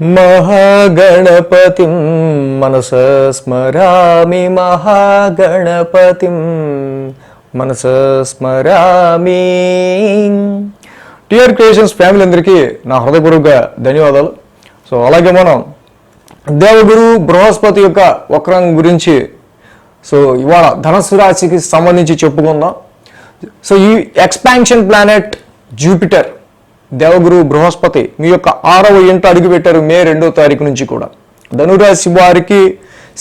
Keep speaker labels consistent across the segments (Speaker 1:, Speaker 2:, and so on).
Speaker 1: మహాగణపతిం మనస స్మరామి మహాగణపతిం మనస స్మరామి. టిఆర్ క్రియేషన్స్ ఫ్యామిలీ అందరికీ నా హృదయపూర్వక ధన్యవాదాలు. సో అలాగే మనం దేవగురు బృహస్పతి యొక్క వక్రం గురించి సో ఇవాళ ధనస్సు రాశికి సంబంధించి చెప్పుకుందాం. సో ఈ ఎక్స్పాన్షన్ ప్లానెట్ జూపిటర్ దేవగురు బృహస్పతి మీ యొక్క ఆరవ ఇంట అడుగుపెట్టారు మే రెండో తారీఖు నుంచి కూడా. ధనురాశి వారికి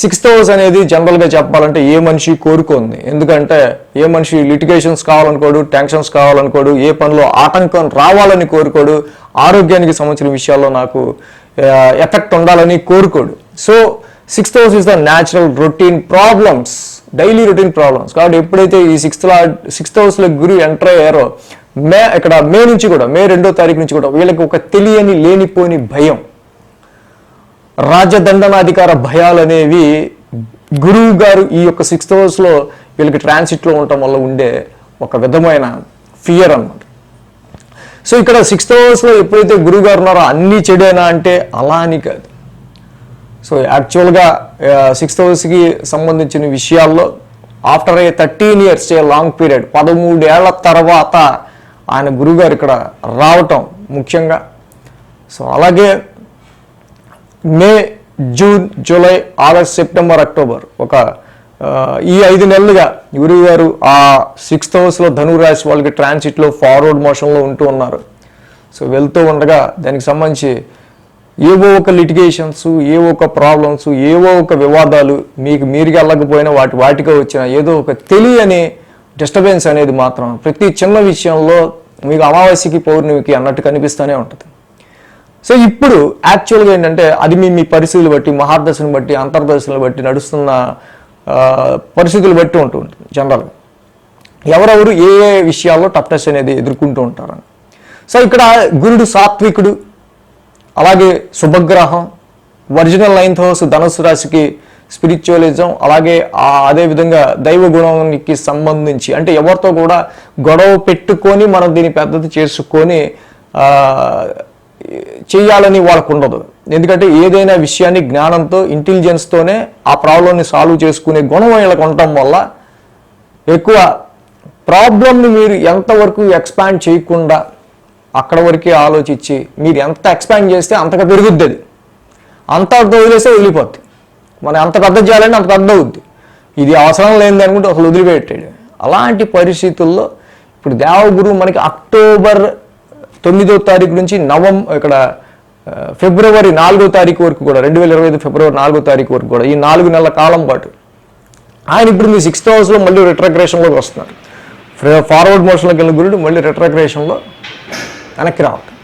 Speaker 1: సిక్స్త్ హౌస్ అనేది జనరల్గా చెప్పాలంటే ఏ మనిషి కోరుకుంది? ఎందుకంటే ఏ మనిషి లిటిగేషన్స్ కావాలనుకోడు టెన్షన్స్ కావాలనుకోడు ఏ పనిలో ఆటంకం రావాలని కోరుకోడు ఆరోగ్యానికి సంబంధించిన విషయాల్లో నాకు ఎఫెక్ట్ ఉండాలని కోరుకోడు. So sixth house is the natural routine problems daily routine problems కాబట్టి ఎప్పుడైతే ఈ సిక్స్త్ సిక్స్త్ హౌస్లో గురు ఎంటర్ అయ్యారో మే ఇక్కడ మే నుంచి కూడా మే రెండో తారీఖు నుంచి కూడా వీళ్ళకి ఒక తెలియని లేనిపోని భయం. రాజదండనాధికార భయాలు అనేవి గురువు గారు ఈ యొక్క సిక్స్త్ హౌస్లో వీళ్ళకి ట్రాన్సిట్లో ఉండటం వల్ల ఉండే ఒక విధమైన ఫియర్ అన్నమాట. సో ఇక్కడ సిక్స్త్ హౌస్లో ఎప్పుడైతే గురువు గారు ఉన్నారో అన్నీ చెడేనా అంటే అలా అని కాదు. సో యాక్చువల్గా సిక్స్త్ హౌస్కి సంబంధించిన విషయాల్లో after a thirteen years a long period పదమూడేళ్ళ తర్వాత ఆయన గురుగారు ఇక్కడ రావటం ముఖ్యంగా. సో అలాగే May June July August September October ఒక ఈ ఐదు నెలలుగా గురువు గారు ఆ సిక్స్త్ హౌస్లో ధనురాశి వాళ్ళకి ట్రాన్సిట్లో ఫార్వర్డ్ మోషన్లో ఉంటూ ఉన్నారు. సో వెళ్తూ ఉండగా దానికి సంబంధించి ఏవో ఒక లిటిగేషన్స్ ఏవో ఒక ప్రాబ్లమ్స్ ఏవో ఒక వివాదాలు మీకు మీరుగా వెళ్ళకపోయినా వాటి వాటిగా వచ్చిన ఏదో ఒక తెలియని డిస్టర్బెన్స్ అనేది మాత్రం ప్రతి చిన్న విషయంలో మీకు అమావాస్యకి పౌర్ణమికి అన్నట్టు కనిపిస్తూనే ఉంటుంది. సో ఇప్పుడు యాక్చువల్గా ఏంటంటే అది మీ మీ పరిస్థితులు బట్టి మహాదశను బట్టి అంతర్దశను బట్టి నడుస్తున్న పరిస్థితులు బట్టి ఉంటూ ఉంటుంది జనరల్గా ఎవరెవరు ఏ ఏ విషయాల్లో టఫ్నెస్ అనేది ఎదుర్కొంటూ ఉంటారని. సో ఇక్కడ గురుడు సాత్వికుడు అలాగే శుభగ్రహం ఒరిజినల్ నైన్త్ హౌస్ ధనుసు రాశికి స్పిరిచువలిజం అలాగే అదే విధంగా దైవ గుణానికి సంబంధించి అంటే ఎవరితో కూడా గొడవ పెట్టుకొని మనం దీన్ని పెద్దది చేసుకొని చేయాలని వాళ్ళకు ఉండదు. ఎందుకంటే ఏదైనా విషయాన్ని జ్ఞానంతో ఇంటెలిజెన్స్తోనే ఆ ప్రాబ్లమ్ని సాల్వ్ చేసుకునే గుణం వీళ్ళకు ఉండటం వల్ల ఎక్కువ ప్రాబ్లమ్ని మీరు ఎంతవరకు ఎక్స్పాండ్ చేయకుండా అక్కడ వరకే ఆలోచించి మీరు ఎంత ఎక్స్పాండ్ చేస్తే అంతగా పెరుగుద్ది అది. అంత వదిలేస్తే వదిలిపోద్ది మనం ఎంత పెద్ద చేయాలంటే అంత పెద్ద అవుద్ది. ఇది అవసరం లేనిది అనుకుంటే అసలు వదిలిపెట్టాడు అలాంటి పరిస్థితుల్లో ఇప్పుడు దేవగురు మనకి అక్టోబర్ తొమ్మిదో తారీఖు నుంచి నవం ఇక్కడ ఫిబ్రవరి నాలుగో తారీఖు వరకు కూడా రెండు వేల ఇరవై ఐదు ఫిబ్రవరి నాలుగో తారీఖు వరకు కూడా ఈ నాలుగు నెలల కాలం పాటు ఆయన ఇప్పుడు మీ సిక్స్త్ హౌస్లో మళ్ళీ రిట్రగ్రేషన్లోకి వస్తున్నారు. ఫార్వర్డ్ మోషన్లోకి వెళ్ళిన గురుడు మళ్ళీ రిట్రగ్రేషన్లో వెనక్కి రావటం.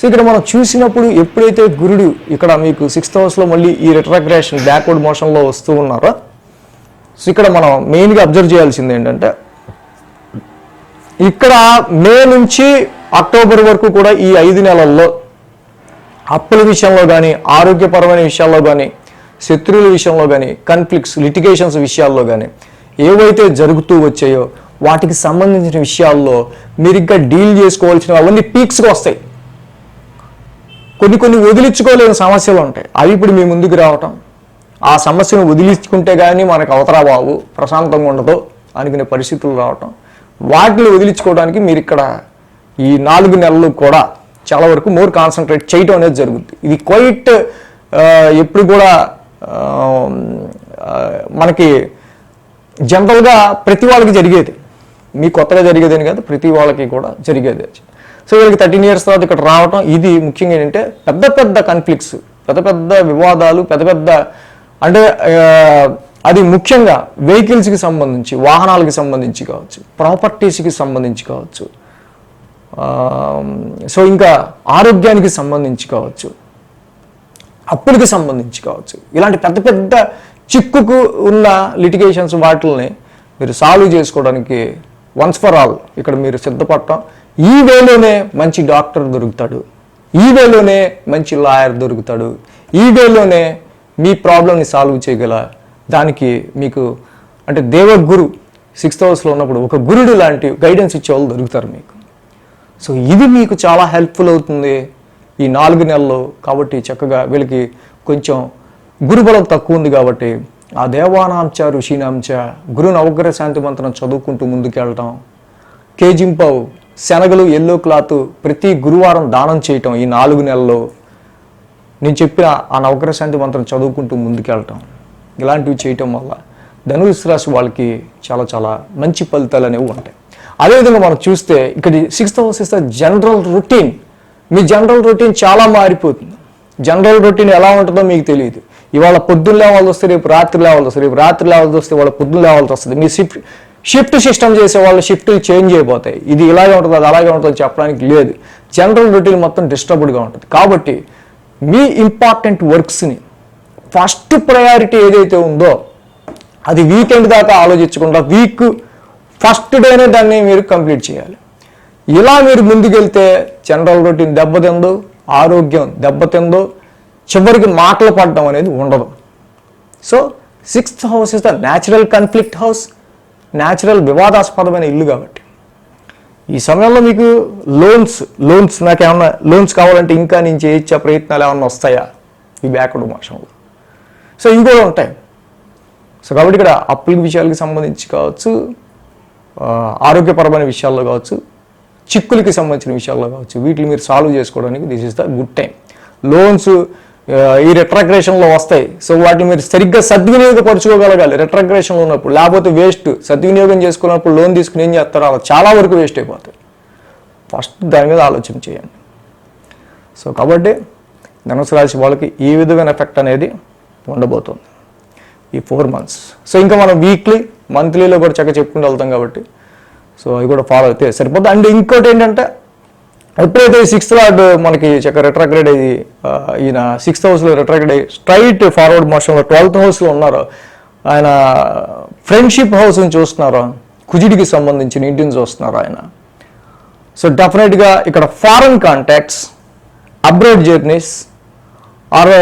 Speaker 1: సో ఇక్కడ మనం చూసినప్పుడు ఎప్పుడైతే గురుడు ఇక్కడ మీకు సిక్స్త్ హౌస్లో మళ్ళీ ఈ రిట్రాగ్రేషన్ బ్యాక్వర్డ్ మోషన్లో వస్తూ ఉన్నారో సో ఇక్కడ మనం మెయిన్గా అబ్జర్వ్ చేయాల్సింది ఏంటంటే ఇక్కడ మే నుంచి అక్టోబర్ వరకు కూడా ఈ ఐదు నెలల్లో అప్పుల విషయంలో కానీ ఆరోగ్యపరమైన విషయాల్లో కానీ శత్రువుల విషయంలో కానీ కన్ఫ్లిక్ట్స్ లిటిగేషన్స్ విషయాల్లో కానీ ఏవైతే జరుగుతూ వచ్చాయో వాటికి సంబంధించిన విషయాల్లో మీరు ఇంకా డీల్ చేసుకోవాల్సిన అవన్నీ పీక్స్గా వస్తాయి. కొన్ని కొన్ని వదిలించుకోలేని సమస్యలు ఉంటాయి. అవి ఇప్పుడు మీ ముందుకు రావటం. ఆ సమస్యను వదిలించుకుంటే కానీ మనకు అవతరా బాబు ప్రశాంతంగా ఉండదు అనుకునే పరిస్థితులు రావటం. వాటిని వదిలించుకోవడానికి మీరు ఇక్కడ ఈ నాలుగు నెలలు కూడా చాలా వరకు మోర్ కాన్సన్ట్రేట్ చేయటం అనేది జరుగుతుంది ఇది క్వైట్ ఎప్పుడు కూడా మనకి జనరల్గా ప్రతి వాళ్ళకి జరిగేది. మీ కొత్తగా జరిగేది అని కాదు ప్రతి వాళ్ళకి కూడా జరిగేది. సో వీళ్ళకి థర్టీన్ ఇయర్స్ తర్వాత ఇక్కడ రావటం ఇది ముఖ్యంగా ఏంటంటే పెద్ద పెద్ద కాన్ఫ్లిక్ట్స్ పెద్ద పెద్ద వివాదాలు పెద్ద పెద్ద అంటే అది ముఖ్యంగా వెహికల్స్కి సంబంధించి వాహనాలకి సంబంధించి కావచ్చు ప్రాపర్టీస్కి సంబంధించి కావచ్చు సో ఇంకా ఆరోగ్యానికి సంబంధించి కావచ్చు అప్పులకి సంబంధించి కావచ్చు. ఇలాంటి పెద్ద పెద్ద చిక్కుకు ఉన్న లిటిగేషన్స్ వాటిల్ని మీరు సాల్వ్ చేసుకోవడానికి వన్స్ ఫర్ ఆల్ ఇక్కడ మీరు సిద్ధపడటం. ఈ వేలోనే మంచి డాక్టర్ దొరుకుతాడు. ఈ వేలోనే మంచి లాయర్ దొరుకుతాడు. ఈ వేలోనే మీ ప్రాబ్లమ్ని సాల్వ్ చేయగల దానికి మీకు అంటే దేవగురు సిక్స్త్ హౌస్లో ఉన్నప్పుడు ఒక గురుడు లాంటి గైడెన్స్ ఇచ్చే వాళ్ళు దొరుకుతారు మీకు. సో ఇది మీకు చాలా హెల్ప్ఫుల్ అవుతుంది ఈ నాలుగు నెలలు కాబట్టి చక్కగా వీళ్ళకి కొంచెం గురుబలం తక్కువ ఉంది కాబట్టి ఆ దేవానాంచ ఋషినాంచ గురు అవగ్ర శాంతి మంత్రం చదువుకుంటూ ముందుకెళ్ళటం. కేజింపావు శనగలు ఎల్లో క్లాత్ ప్రతి గురువారం దానం చేయటం ఈ నాలుగు నెలల్లో. నేను చెప్పిన ఆ నవగ్రహ శాంతి మంత్రం చదువుకుంటూ ముందుకెళ్ళటం. ఇలాంటివి చేయటం వల్ల ధనుసు రాశి వాళ్ళకి చాలా చాలా మంచి ఫలితాలు అనేవి ఉంటాయి. అదేవిధంగా మనం చూస్తే ఇక్కడ సిక్స్త్ హౌస్ ఇస్తే జనరల్ రొటీన్. మీ జనరల్ రొటీన్ చాలా మారిపోతుంది. జనరల్ రొటీన్ ఎలా ఉంటుందో మీకు తెలియదు. ఇవాళ పొద్దున్న లేవాల్సి వస్తే రేపు రాత్రి లేవాల్సి వస్తుంది రేపు రాత్రి లేవాల్సి వస్తే వాళ్ళ పొద్దున్న లేవాల్సి వస్తుంది మీ షిఫ్ట్ షిఫ్ట్ సిస్టమ్ చేసే వాళ్ళు షిఫ్ట్లు చేంజ్ అయిపోతాయి. ఇది ఇలాగే ఉంటుంది అది అలాగే ఉంటుంది చెప్పడానికి లేదు. జనరల్ రొటీన్ మొత్తం డిస్టర్బ్డ్గా ఉంటుంది. కాబట్టి మీ ఇంపార్టెంట్ వర్క్స్ని ఫస్ట్ ప్రయారిటీ ఏదైతే ఉందో అది వీకెండ్ దాకా ఆలోచించకుండా వీక్ ఫస్ట్ డేనే దాన్ని మీరు కంప్లీట్ చేయాలి. ఇలా మీరు ముందుకెళ్తే జనరల్ రొటీన్ దెబ్బతిందో ఆరోగ్యం దెబ్బతిందో చివరికి మాటలు పడడం అనేది ఉండదు. So sixth house is the natural conflict house natural వివాదాస్పదమైన ఇల్లు కాబట్టి. ఈ సమయంలో మీకు లోన్స్ లోన్స్ నాకు ఏమన్నా లోన్స్ కావాలంటే ఇంకా నేను చేయించే ప్రయత్నాలు ఏమన్నా వస్తాయా? ఈ బ్యాక్వర్డ్ మోషంలో సో ఇవి కూడా ఉంటాయి. సో కాబట్టి ఇక్కడ అప్పుల విషయాలకి సంబంధించి కావచ్చు ఆరోగ్యపరమైన విషయాల్లో కావచ్చు చిక్కులకి సంబంధించిన విషయాల్లో కావచ్చు వీటిని మీరు సాల్వ్ చేసుకోవడానికి this is the good time loans ఈ రెట్రాగ్రేషన్లో వస్తాయి. సో వాటిని మీరు సరిగ్గా సద్వినియోగపరచుకోగలగాలి. రిట్రాగ్రేషన్లో ఉన్నప్పుడు లేకపోతే వేస్ట్ సద్వినియోగం చేసుకున్నప్పుడు లోన్ తీసుకుని ఏం చేస్తారో అలా చాలా వరకు వేస్ట్ అయిపోతాయి. ఫస్ట్ దాని మీద ఆలోచన చేయండి. సో కాబట్టి ధనుసు రాశి వాళ్ళకి ఈ విధమైన ఎఫెక్ట్ అనేది ఉండబోతుంది. ఈ ఫోర్ మంత్స్ సో ఇంకా మనం వీక్లీ మంత్లీలో కూడా చక్కగా చెప్పుకుంటూ వెళ్తాం కాబట్టి సో అవి కూడా ఫాలో అయితే సరిపోతుంది అండ్ ఇంకోటి ఏంటంటే ఎప్పుడైతే సిక్స్త్ లార్డ్ మనకి చక్క రిట్రాక్టెడ్ అయ్యి ఈయన సిక్స్త్ హౌస్లో రిట్రాక్టెడ్ అయ్యి స్ట్రైట్ ఫార్వర్డ్ మోషన్లో ట్వెల్త్ హౌస్లో ఉన్నారు. ఆయన ఫ్రెండ్షిప్ హౌస్ని చూస్తున్నారు. కుజిడికి సంబంధించిన ఇంటిని చూస్తున్నారు ఆయన. సో డెఫినెట్గా ఇక్కడ foreign contacts abroad journeys are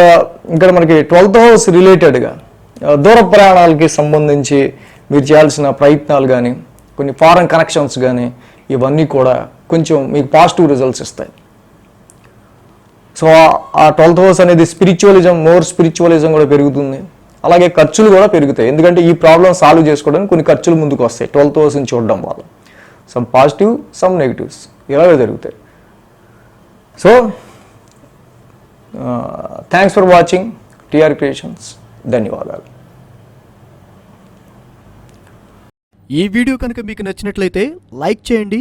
Speaker 1: ఇక్కడ మనకి ట్వెల్త్ హౌస్ రిలేటెడ్గా దూర ప్రయాణాలకి సంబంధించి మీరు చేయాల్సిన ప్రయత్నాలు కానీ కొన్ని ఫారెన్ కనెక్షన్స్ కానీ ఇవన్నీ కూడా కొంచెం మీకు పాజిటివ్ రిజల్ట్స్ ఇస్తాయి. సో ఆ ట్వెల్త్ హౌస్ అనేది స్పిరిచువలిజం మోర్ స్పిరిచువలిజం కూడా పెరుగుతుంది. అలాగే ఖర్చులు కూడా పెరుగుతాయి. ఎందుకంటే ఈ ప్రాబ్లం సాల్వ్ చేసుకోవడానికి కొన్ని ఖర్చులు ముందుకు వస్తాయి. ట్వెల్త్ హౌస్ని చూడడం వల్ల. సమ్ పాజిటివ్ సమ్ నెగిటివ్స్ ఇలాగే జరుగుతాయి. So thanks for watching TR creations ధన్యవాదాలు.
Speaker 2: ఈ వీడియో కనుక మీకు నచ్చినట్లయితే లైక్ చేయండి